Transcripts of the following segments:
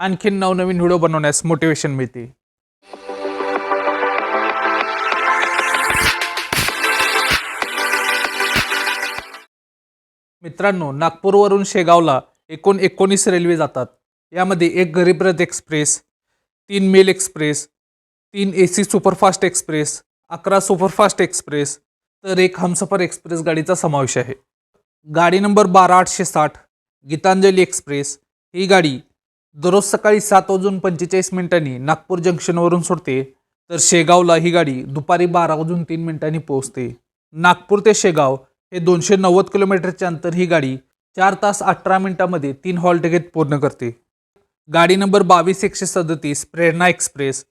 आणखीन नवनवीन व्हिडिओ बनवण्यास मोटिवेशन मिळते. मित्रांनो नागपूरवरून शेगावला एकूण एकोणीस रेल्वे जातात. यामध्ये एक गरीबरथ एक्सप्रेस तीन मेल एक्सप्रेस तीन ए सी सुपरफास्ट एक्सप्रेस अकरा सुपरफास्ट एक्सप्रेस तर एक हमसफर एक्सप्रेस गाडीचा समावेश आहे. गाडी नंबर बारा आठशे साठ गीतांजली एक्सप्रेस. ही गाडी दररोज सकाळी सात वाजून पंचेचाळीस मिनिटांनी नागपूर जंक्शनवरून सोडते तर शेगावला ही गाडी दुपारी बारा वाजून तीन मिनिटांनी पोहोचते. नागपूर ते शेगाव हे दोनशे नव्वद किलोमीटरचे अंतर ही गाडी चार तास अठरा मिनिटांमध्ये तीन हॉल तिकीट पूर्ण करते. गाडी नंबर बावीस एकशे सदतीस प्रेरणा एक्सप्रेस.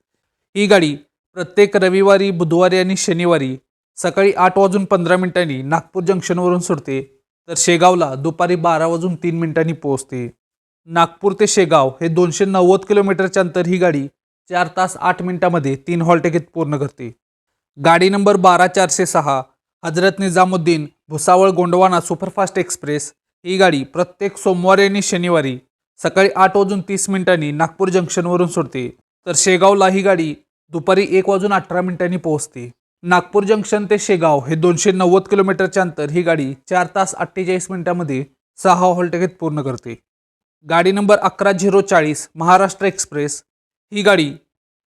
ही गाडी प्रत्येक रविवारी बुधवारी आणि शनिवारी सकाळी आठ वाजून पंधरा मिनिटांनी नागपूर जंक्शनवरून सोडते तर शेगावला दुपारी बारा वाजून तीन मिनिटांनी पोहोचते. नागपूर ते शेगाव हे दोनशे नव्वद किलोमीटरचे अंतर ही गाडी चार तास आठ मिनिटांमध्ये तीन हॉल पूर्ण करते. गाडी नंबर बारा चारशे सहा हजरत निजामुद्दीन भुसावळ गोंडवाना सुपरफास्ट एक्सप्रेस ही गाडी प्रत्येक सोमवारी आणि शनिवारी सकाळी आठ वाजून तीस मिनिटांनी नागपूर जंक्शनवरून सोडते. तर शेगावला ही गाडी दुपारी एक वाजून अठरा मिनिटांनी पोहोचते. नागपूर जंक्शन ते शेगाव हे दोनशे नव्वद किलोमीटरचे अंतर ही गाडी चार तास अठ्ठेचाळीस मिनिटांमध्ये सहा हॉलटेकेत पूर्ण करते. गाडी नंबर अकरा झिरो चाळीस महाराष्ट्र एक्सप्रेस. ही गाडी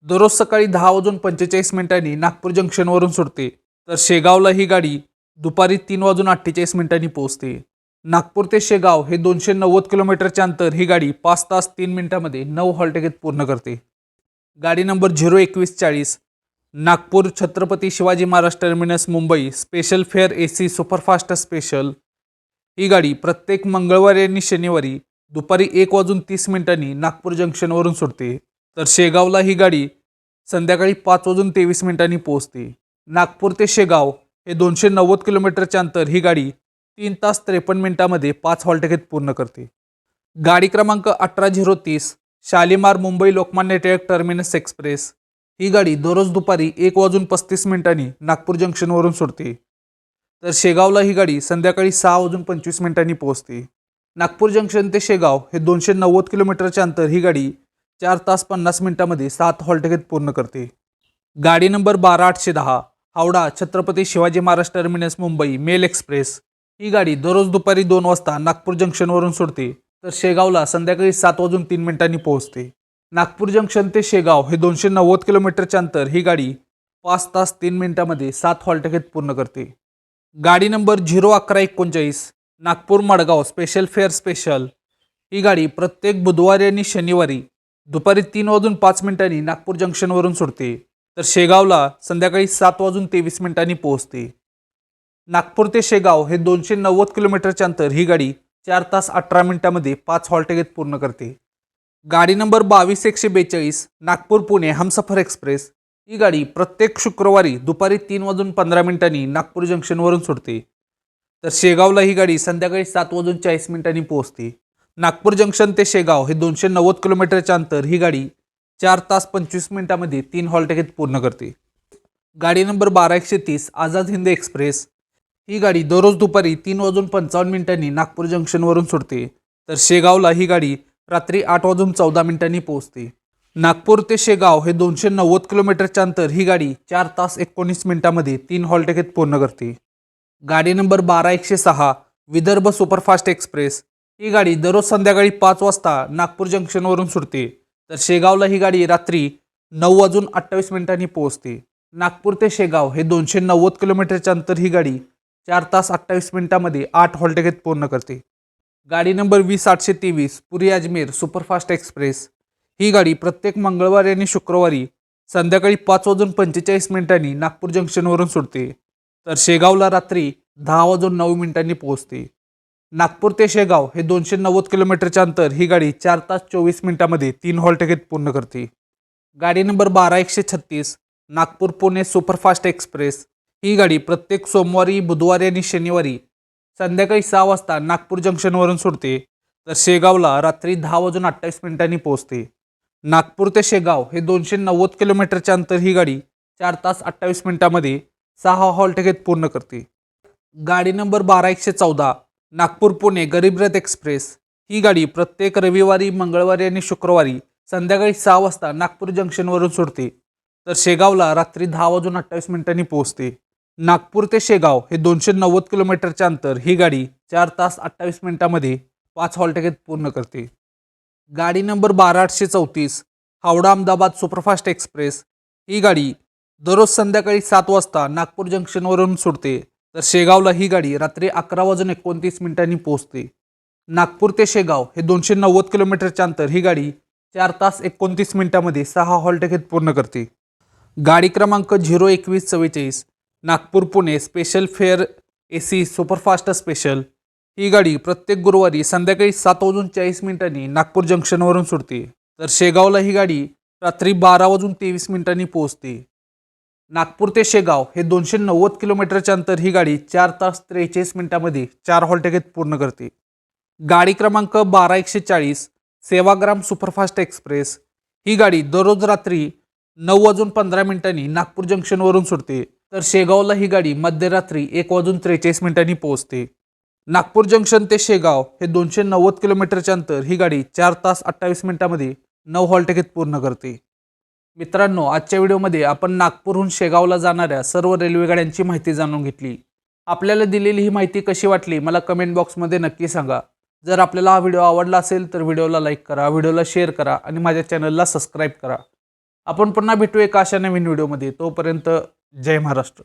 दररोज सकाळी दहा वाजून पंचेचाळीस मिनिटांनी नागपूर जंक्शनवरून सुटते. तर शेगावला ही गाडी दुपारी तीन वाजून अठ्ठेचाळीस मिनिटांनी पोहोचते. नागपूर ते शेगाव हे दोनशे नव्वद किलोमीटरचे अंतर ही गाडी पाच तास तीन मिनिटांमध्ये नऊ हॉल पूर्ण करते. गाडी नंबर झिरो एकवीस चाळीस Nagpur Chhatrapati Shivaji Maharaj terminus Mumbai special fare A C superfast special. ही गाडी प्रत्येक मंगळवारी आणि शनिवारी दुपारी एक वाजून तीस मिनिटांनी नागपूर जंक्शनवरून सुटते. तर शेगावला ही गाडी संध्याकाळी पाच वाजून तेवीस मिनिटांनी पोहोचते. नागपूर ते शेगाव हे दोनशे नव्वद किलोमीटरच्या अंतर ही गाडी तीन तास त्रेपन्न मिनिटांमध्ये पाच हॉलटेकेत पूर्ण करते. गाडी क्रमांक अठरा झिरो तीस शालिमार मुंबई लोकमान्य टिळक टर्मिनस एक्सप्रेस. ही गाडी दररोज दुपारी एक वाजून पस्तीस मिनिटांनी नागपूर जंक्शनवरून सुटते. तर शेगावला ही गाडी संध्याकाळी सहा वाजून पंचवीस मिनिटांनी पोहोचते. नागपूर जंक्शन ते शेगाव हे दोनशे नव्वद किलोमीटरचे अंतर ही गाडी चार तास पन्नास मिनिटामध्ये सात हॉल पूर्ण करते. गाडी नंबर बारा आठशे दहा Howrah Chhatrapati Shivaji Maharaj terminus Mumbai mail express. ही गाडी दररोज दुपारी दोन वाजता नागपूर जंक्शनवरून सोडते तर शेगावला संध्याकाळी सात वाजून तीन मिनिटांनी पोहोचते. नागपूर जंक्शन ते शेगाव हे दोनशे नव्वद किलोमीटरचे अंतर ही गाडी पाच तास तीन मिनिटामध्ये सात हॉल पूर्ण करते. गाडी नंबर झिरो अकरा एकोणचाळीस Nagpur Madgaon special fare special ही गाडी प्रत्येक बुधवारी आणि शनिवारी दुपारी तीन वाजून पाच मिनिटांनी नागपूर जंक्शनवरून सुटते तर शेगावला संध्याकाळी सात वाजून तेवीस मिनिटांनी पोहोचते. नागपूर ते शेगाव हे दोनशे नव्वद किलोमीटरचे अंतर ही गाडी चार तास अठरा मिनिटांमध्ये पाच हॉल पूर्ण करते. गाडी नंबर बावीस एकशे बेचाळीस नागपूर पुणे हमसफर एक्सप्रेस. ही गाडी प्रत्येक शुक्रवारी दुपारी तीन वाजून पंधरा मिनिटांनी नागपूर जंक्शनवरून सुटते तर शेगावला ही गाडी संध्याकाळी सात वाजून चाळीस मिनिटांनी पोहोचते. नागपूर जंक्शन ते शेगाव हे दोनशे नव्वद किलोमीटरचे अंतर ही गाडी चार तास पंचवीस मिनिटांमध्ये तीन हॉल तिकीट पूर्ण करते. गाडी नंबर बारा एकशे तीस आझाद हिंद एक्सप्रेस. ही गाडी दररोज दुपारी तीन वाजून पंचावन्न मिनिटांनी नागपूर जंक्शनवरून सुटते. तर शेगावला ही गाडी रात्री आठ वाजून चौदा मिनिटांनी पोहोचते. नागपूर ते शेगाव हे दोनशे नव्वद किलोमीटरचे अंतर ही गाडी चार तास एकोणीस मिनिटांमध्ये तीन हॉल तिकीट पूर्ण करते. गाडी नंबर बारा एकशे सहा विदर्भ सुपरफास्ट एक्सप्रेस. ही गाडी दररोज संध्याकाळी पाच वाजता नागपूर जंक्शनवरून सुटते. तर शेगावला ही गाडी रात्री नऊ वाजून अठ्ठावीस मिनिटांनी पोहोचते. नागपूर ते शेगाव हे दोनशे नव्वद किलोमीटरच्या अंतर ही गाडी चार तास अठ्ठावीस मिनिटांमध्ये आठ हॉल पूर्ण करते. गाडी नंबर वीस आठशे तेवीस पुरी अजमेर सुपरफास्ट एक्सप्रेस. ही गाडी प्रत्येक मंगळवारी आणि शुक्रवारी संध्याकाळी पाच वाजून पंचेचाळीस मिनिटांनी नागपूर जंक्शनवरून सुटते. तर शेगावला रात्री दहा वाजून नऊ मिनिटांनी पोहोचते. नागपूर ते शेगाव हे दोनशे नव्वद किलोमीटरच्या अंतर ही गाडी चार तास चोवीस मिनिटांमध्ये तीन हॉल तिकीट पूर्ण करते. गाडी नंबर बारा एकशे छत्तीस नागपूर पुणे सुपरफास्ट एक्सप्रेस ही गाडी प्रत्येक सोमवारी बुधवारी आणि शनिवारी संध्याकाळी सहा वाजता नागपूर जंक्शनवरून सुटते तर शेगावला रात्री दहा वाजून अठ्ठावीस मिनिटांनी पोहोचते. नागपूर ते शेगाव हे दोनशे नव्वद किलोमीटरच्या अंतर ही गाडी चार तास अठ्ठावीस मिनिटांमध्ये सहा हॉल घेत पूर्ण करते गाडी नंबर बारा एकशे चौदा नागपूर पुणे गरीब रथ एक्सप्रेस. ही गाडी प्रत्येक रविवारी मंगळवारी आणि शुक्रवारी संध्याकाळी सहा वाजता नागपूर जंक्शनवरून सुटते तर शेगावला रात्री दहा वाजून अठ्ठावीस मिनिटांनी पोहोचते. नागपूर ते शेगाव हे दोनशे नव्वद किलोमीटरचे अंतर. ही गाडी चार तास अठ्ठावीस मिनिटांमध्ये पाच हॉल घेत पूर्ण करते. गाडी नंबर बारा आठशे चौतीस हावडा अहमदाबाद सुपरफास्ट एक्सप्रेस. ही गाडी दररोज संध्याकाळी सात वाजता नागपूर जंक्शनवरून सुटते. तर शेगावला ही गाडी रात्री अकरा वाजून एकोणतीस मिनिटांनी पोहोचते. नागपूर ते शेगाव हे दोनशे नव्वद किलोमीटरच्या अंतर ही गाडी चार तास एकोणतीस मिनिटामध्ये सहा हॉल्ट घेत पूर्ण करते. गाडी क्रमांक झिरो एकवीस चव्वेचाळीस Nagpur Pune special fare A C superfast special. ही गाडी प्रत्येक गुरुवारी संध्याकाळी सात वाजून चाळीस मिनिटांनी नागपूर जंक्शनवरून सुटते. तर शेगावला ही गाडी रात्री बारा वाजून तेवीस मिनिटांनी पोहोचते. नागपूर ते शेगाव हे दोनशे नव्वद किलोमीटरचे अंतर ही गाडी चार तास त्रेचाळीस मिनिटामध्ये चार हॉलटेकेत पूर्ण करते. गाडी क्रमांक बारा एकशे चाळीस सेवाग्राम सुपरफास्ट एक्सप्रेस ही गाडी दररोज रात्री नऊ वाजून पंधरा मिनिटांनी नागपूर जंक्शनवरून सुटते. तर शेगावला ही गाडी मध्यरात्री एक वाजून त्रेचाळीस मिनिटांनी पोहोचते. नागपूर जंक्शन ते शेगाव हे दोनशे नव्वद किलोमीटरचे अंतर ही गाडी चार तास अठ्ठावीस मिनिटांमध्ये नऊ हॉलटेकेत पूर्ण करते. मित्रांनो आजच्या व्हिडिओमध्ये आपण नागपूरहून शेगावला जाणाऱ्या सर्व रेल्वेगाड्यांची माहिती जाणून घेतली. आपल्याला दिलेली ही माहिती कशी वाटली मला कमेंट बॉक्समध्ये नक्की सांगा. जर आपल्याला हा व्हिडिओ आवडला असेल तर व्हिडिओला लाईक करा व्हिडिओला शेअर करा आणि माझ्या चॅनलला सबस्क्राईब करा. आपण पुन्हा भेटू एका अशा नवीन व्हिडिओमध्ये. तोपर्यंत जय महाराष्ट्र.